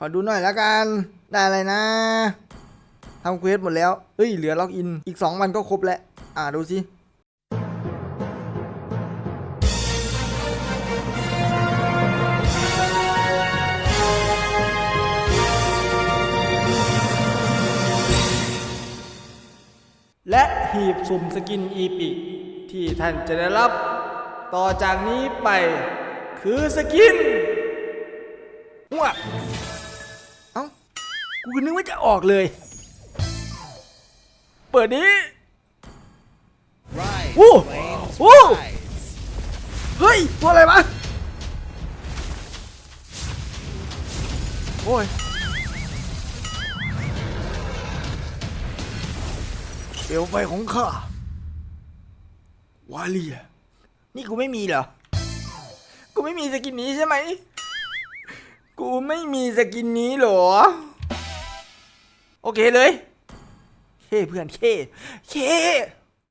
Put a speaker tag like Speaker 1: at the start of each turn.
Speaker 1: ขอดูหน่อยแล้วกัน ได้อะไรนะทำเควสหมดแล้วเฮ้ย เหลือล็อกอิน อีก 2 วันก็ครบแล้ว อ่า ดูสิ
Speaker 2: และหีบสุ่มสกินอีพิกที่ท่านจะได้รับ ต่อจากนี้ไป คือสกินหัว
Speaker 1: กูนึกว่าจะออกเลย
Speaker 2: เปิดนี้
Speaker 3: Rise,
Speaker 1: อู้
Speaker 3: flames,
Speaker 1: อู้
Speaker 3: rise.
Speaker 1: เฮ้ย ตัวอะไรวะโอ้ยเอวไฟของข้าวาเลียนี่กูไม่มีเหรอ กูไม่มีสกินนี้ใช่ไหม กูไม่มีสกินนี้เหรอ โอเคเลยเคเพื่อนเคเค